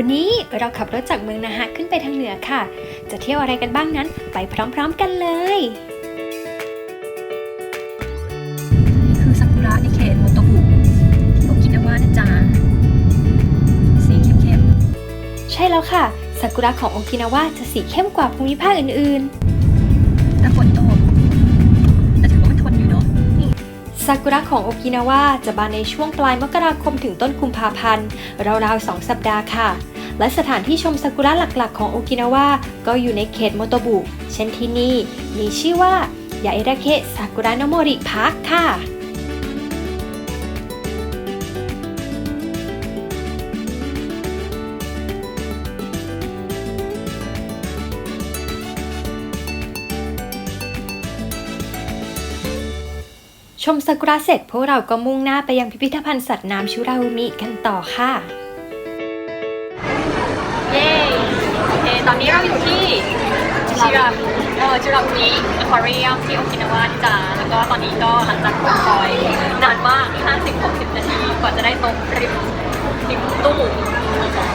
วันนี้เราขับรถจากเมืองนาฮะขึ้นไปทางเหนือค่ะ จะเที่ยวอะไรกันบ้างนั้นไปพร้อมๆกันเลยนี่คือซากุระในเขตโมโตบุที่โอกินาวานะจ๊ะสีเข้มใช่แล้วค่ะซากุระของโอกินาวาจะสีเข้มกว่าภูมิภาคอื่นๆแต่ฝนตก ซากุระของโอกินาวาจะบานในช่วงปลายมกราคมถึงต้นกุมภาพันธ์ ราวๆสองสัปดาห์ค่ะ และสถานที่ชมซากุระหลักๆ ของโอกินาวาก็อยู่ในเขตโมโตบุ เช่นที่นี่ มีชื่อว่ายาเอราเคะซากุระโนโมริพาร์คค่ะ ชมซากุระเสร็จพวกเราก็มุ่งหน้าไปยังพิพิธภัณฑ์สัตว์น้ำชุราอุมิกันต่อค่ะ เย้โอเคตอนนี้เราอยู่ที่ชิราเออจิราอุมิอควาเรียมที่โอกินาวาจ๊ะแล้วก็ตอนนี้ก็หลังจากรอคอยนานมาก 50-60 นาทีกว่าจะได้ตรงริมริมตู้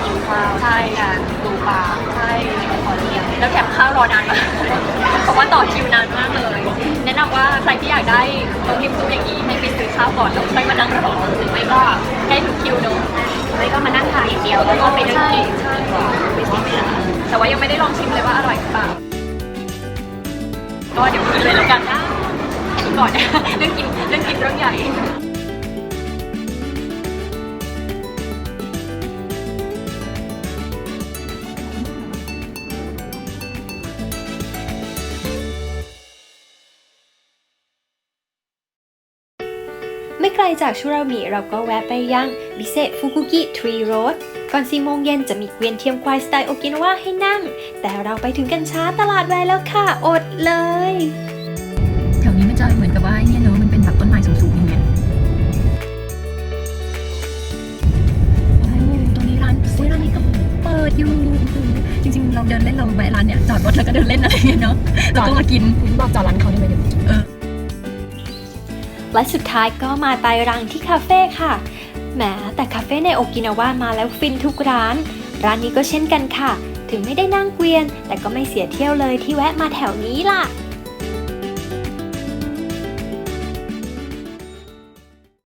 กินข้าวใช่กันดูปลาใช่ขอเรียนแล้วแถมข้าวรอนานมากเพราะว่าต่อคิวนานมากเลย นะนำว่าใครที่อยากได้ตรงริมตู้อย่างนี้ให้ไปซื้อข้าวก่อนแล้วค่อยมานั่งรอหรือไม่ก็ให้ถึงคิวเนอะไม่ก็มานั่งทานอย่างเดียวแล้วก็ไปนั่งกินใช่ไม่ลาแต่ว่ายังไม่ได้ลองชิมเลยว่าอร่อยหรือเปล่าก็เดี๋ยวกินเลยแล้วกันนะกินก่อนเรื่องกินเรื่องกินเรื่องใหญ่ ไม่ไกลจากชุราอุมิเราก็แวะไปยังบิเซฟุกุกิทรีโรดก่อน4โมงเย็นจะมีเกวียนเทียมควายสไตล์โอกินาวาให้นั่ง แต่เราไปถึงกันช้าตลาดแวร์แล้วค่ะอดเลย แถวนี้มันจะเหมือนกับว่าเนี่ยเนอะมันเป็นแบบต้นไม้สูงๆอย่างเงี้ยโอ้ตรงนี้ร้านเฮ้ยร้านนี้ก็เปิดอยู่จริงๆ เราเดินเล่นเราแวะร้านเนี่ยจอดรถแล้วก็เดินเล่นอะไรอย่างเงี้ยเนาะแล้วก็มากินบอกจอดร้านเขาได้ไหมเดี๋ยว และสุดท้ายก็มาไตายรังที่คาเฟ่ค่ะแหมแต่คาเฟ่ในโอกินาวามาแล้วฟินทุกร้าน ร้านนี้ก็เช่นกันค่ะ ถึงไม่ได้นั่งเกวียน แต่ก็ไม่เสียเที่ยวเลยที่แวะมาแถวนี้ล่ะ